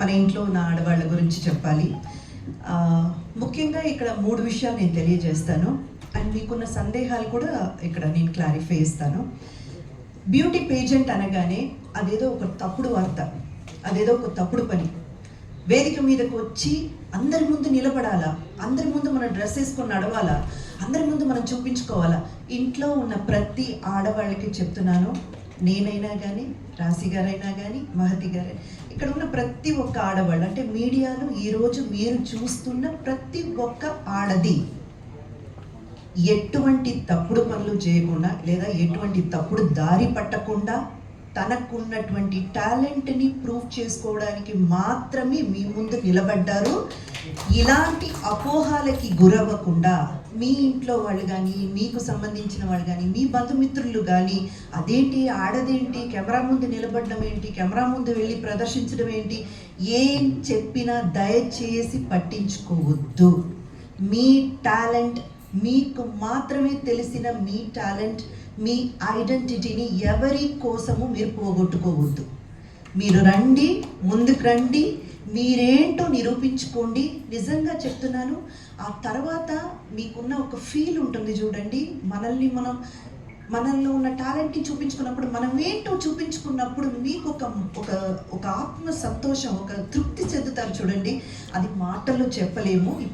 మన ఇంట్లో ఉన్న ఆడవాళ్ళ గురించి చెప్పాలి. ముఖ్యంగా ఇక్కడ మూడు విషయాలు నేను తెలియజేస్తాను. అండ్ మీకున్న సందేహాలు కూడా ఇక్కడ నేను క్లారిఫై ఇస్తాను బ్యూటీ పేజెంట్ అనగానే అదేదో ఒక తప్పుడు వార్త అదేదో ఒక తప్పుడు పని. వేదిక మీదకు వచ్చి అందరి ముందు నిలబడాలా? అందరి ముందు మనం డ్రెస్ వేసుకొని నడవాలా? అందరి ముందు మనం చూపించుకోవాలా? ఇంట్లో ఉన్న ప్రతి ఆడవాళ్ళకి చెప్తున్నాను. నేనైనా కానీ రాశి గారైనా కానీ మహతి గారే ఇక్కడ ఉన్న ప్రతి ఒక్క ఆడవాళ్ళు అంటే మీడియాలో ఈరోజు మీరు చూస్తున్న ప్రతి ఒక్క ఆడది ఎటువంటి తప్పుడు పనులు చేయకుండా లేదా ఎటువంటి తప్పుడు దారి పట్టకుండా తనకున్నటువంటి టాలెంట్ని ప్రూవ్ చేసుకోవడానికి మాత్రమే మీ ముందు నిలబడ్డారు. ఇలాంటి అపోహాలకి గురవ్వకుండా మీ ఇంట్లో వాళ్ళు కానీ మీకు సంబంధించిన వాళ్ళు కానీ మీ బంధుమిత్రులు కానీ అదేంటి ఆడదేంటి కెమెరా ముందు నిలబడడం ఏంటి కెమెరా ముందు వెళ్ళి ప్రదర్శించడం ఏంటి ఏం చెప్పినా దయచేసి పట్టించుకోవద్దు. మీ టాలెంట్ మీకు మాత్రమే తెలిసిన మీ టాలెంట్ మీ ఐడెంటిటీని ఎవరి కోసము మీరు పోగొట్టుకోవద్దు. మీరు రండి ముందుకు రండి మీరేంటో నిరూపించుకోండి. నిజంగా చెప్తున్నాను ఆ తర్వాత మీకున్న ఒక ఫీల్ ఉంటుంది చూడండి. మనల్ని మనం మనల్లో ఉన్న టాలెంట్ని చూపించుకున్నప్పుడు మనం ఏంటో చూపించుకున్నప్పుడు మీకు ఒక ఒక ఒక ఆత్మ సంతోషం ఒక తృప్తి చెందుతారు చూడండి. అది మాటల్లో చెప్పలేము. ఇప్పుడు